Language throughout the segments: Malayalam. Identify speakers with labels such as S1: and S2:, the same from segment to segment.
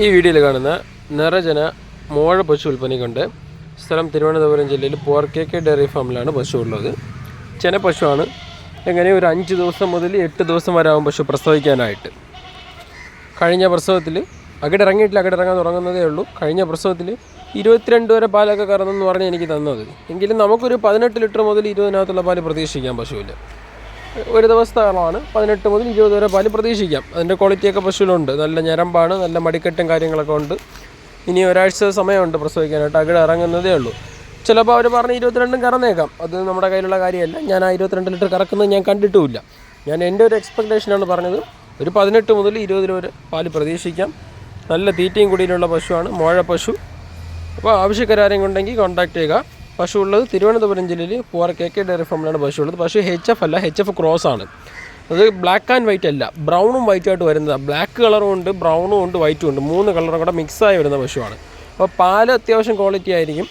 S1: ഈ വീഡിയോയിൽ കാണുന്ന നിറജന മോഴ പശു വിൽപ്പനയ്ക്കുണ്ട് സ്ഥലം തിരുവനന്തപുരം ജില്ലയിൽ കെ ഡയറി ഫാമിലാണ് പശു ഉള്ളത്. ചെന പശുവാണ്. എങ്ങനെ ഒരു അഞ്ച് ദിവസം മുതൽ എട്ട് ദിവസം വരെ ആകും പശു പ്രസവിക്കാനായിട്ട്. കഴിഞ്ഞ പ്രസവത്തിൽ അകിട് ഇറങ്ങിയിട്ടില്ല അകിട് ഇറങ്ങാൻ തുടങ്ങുന്നതേ ഉള്ളൂ. കഴിഞ്ഞ പ്രസവത്തിൽ ഇരുപത്തിരണ്ട് വരെ പാലൊക്കെ കറന്നെന്ന് പറഞ്ഞ് എനിക്ക് തന്നത്. എങ്കിലും നമുക്കൊരു പതിനെട്ട് ലിറ്റർ മുതൽ ഇരുപതിനകത്തുള്ള പാൽ പ്രതീക്ഷിക്കാം പശുവിൽ ഒരു ദിവസത്തെ ആളാണ്. പതിനെട്ട് മുതൽ ഇരുപത് വരെ പാൽ പ്രതീക്ഷിക്കാം. അതിന്റെ ക്വാളിറ്റിയൊക്കെ പശുവിലുണ്ട്. നല്ല ഞരമ്പാണ് നല്ല മടിക്കെട്ടും കാര്യങ്ങളൊക്കെ ഉണ്ട്. ഇനി ഒരാഴ്ച സമയമുണ്ട് പ്രസവിക്കാനായിട്ട്. അകിട് ഇറങ്ങുന്നതേ ഉള്ളൂ. ചിലപ്പോൾ അവർ പറഞ്ഞ് ഇരുപത്തിരണ്ടും കറന്നേക്കാം. അത് നമ്മുടെ കയ്യിലുള്ള കാര്യമല്ല. ഞാൻ ആ ഇരുപത്തിരണ്ട് ലിറ്റർ കറക്കുന്നത് ഞാൻ കണ്ടിട്ടുമില്ല. ഞാൻ എന്റെ ഒരു എക്സ്പെക്റ്റേഷനാണ് പറഞ്ഞത്. ഒരു പതിനെട്ട് മുതൽ ഇരുപത് വരെ പാൽ പ്രതീക്ഷിക്കാം. നല്ല തീറ്റയും കുടിയിലുള്ള പശുവാണ്. മോഴ പശു. അപ്പോൾ ആവശ്യക്കാരും ഉണ്ടെങ്കിൽ കോൺടാക്ട് ചെയ്യുക. പശു ഉള്ളത് തിരുവനന്തപുരം ജില്ലയിൽ പൂവാർ കെ കെ ഡയറി ഫാമിലാണ് പശു ഉള്ളത് പശു എച്ച് എഫ് അല്ല എച്ച് എഫ് ക്രോസ് ആണ്. അത് ബ്ലാക്ക് ആൻഡ് വൈറ്റ് അല്ല. ബ്രൗണും വൈറ്റും ആയിട്ട് വരുന്നതാണ് ബ്ലാക്ക് കളറും ഉണ്ട് ബ്രൗണും ഉണ്ട് വൈറ്റും ഉണ്ട്. മൂന്ന് കളറും കൂടെ മിക്സായി വരുന്ന പശുവാണ്. അപ്പോൾ പാൽ അത്യാവശ്യം ക്വാളിറ്റി ആയിരിക്കും.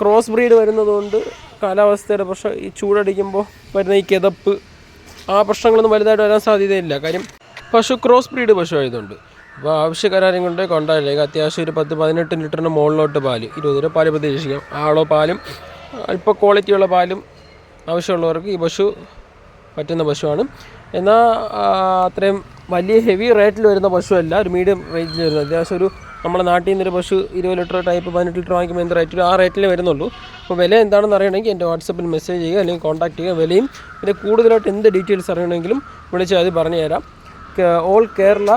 S1: ക്രോസ് ബ്രീഡ് വരുന്നതുകൊണ്ട് കാലാവസ്ഥയുടെ പ്രശ്നം ഈ ചൂടടിക്കുമ്പോൾ വരുന്ന ഈ കിതപ്പ് ആ പ്രശ്നങ്ങളൊന്നും വലുതായിട്ട് വരാൻ സാധ്യതയില്ല. കാര്യം പശു ക്രോസ് ബ്രീഡ് പശു ആയതുകൊണ്ട്. അപ്പോൾ ആവശ്യക്കാരും കൊണ്ട് ചെയ്യുക അത്യാവശ്യം ഒരു പത്ത് പതിനെട്ട് ലിറ്ററിന് മുകളിലോട്ട് പാൽ ഇരുപത് രൂപ പാൽ പ്രതീക്ഷിക്കാം. ആളോ പാലും അല്പ ക്വാളിറ്റിയുള്ള പാലും ആവശ്യമുള്ളവർക്ക് ഈ പശു പറ്റുന്ന പശുവാണ്. എന്നാൽ അത്രയും വലിയ ഹെവി റേറ്റിൽ വരുന്ന പശുവല്ല ഒരു മീഡിയം റേഞ്ചിൽ വരുന്നത്. അത്യാവശ്യം ഒരു നമ്മുടെ നാട്ടിൽ നിന്നൊരു പശു ഇരുപത് ലിറ്റർ ടൈപ്പ് പതിനെട്ട് ലിറ്റർ വാങ്ങിക്കുമ്പോൾ എന്ത് റേറ്റിൽ ആ റേറ്റിൽ വരുന്നുള്ളൂ. അപ്പോൾ വില എന്താണെന്ന് അറിയണമെങ്കിൽ എന്റെ വാട്സപ്പിൽ മെസ്സേജ് ചെയ്യുക അല്ലെങ്കിൽ കോൺടാക്ട് ചെയ്യുക. വിലയും പിന്നെ കൂടുതലായിട്ട് എന്ത് ഡീറ്റെയിൽസ് അറിയണമെങ്കിലും വിളിച്ച് അത് പറഞ്ഞു തരാം ഓൾ കേരള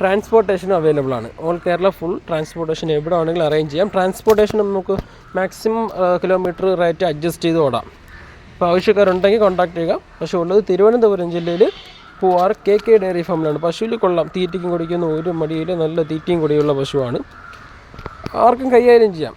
S1: ട്രാൻസ്പോർട്ടേഷൻ അവൈലബിൾ ആണ്. ഓൾ കേരള ഫുൾ ട്രാൻസ്പോർട്ടേഷൻ എവിടെ ആണെങ്കിലും അറേഞ്ച് ചെയ്യാം. ട്രാൻസ്പോർട്ടേഷൻ നമുക്ക് മാക്സിമം കിലോമീറ്റർ റേറ്റ് അഡ്ജസ്റ്റ് ചെയ്ത് ഓടാം. അപ്പോൾ ആവശ്യക്കാരുണ്ടെങ്കിൽ കോൺടാക്ട് ചെയ്യുക. പശു ഉള്ളത് തിരുവനന്തപുരം ജില്ലയിൽ പൂവാർ കെ കെ ഡയറി ഫാമിലാണ് പശുവിൽ കൊള്ളാം. തീറ്റയ്ക്കും കുടിക്കുന്ന ഒരു മടിയിൽ നല്ല തീറ്റയും കുടിയുള്ള പശുവാണ്. ആർക്കും കൈകാര്യം ചെയ്യാം.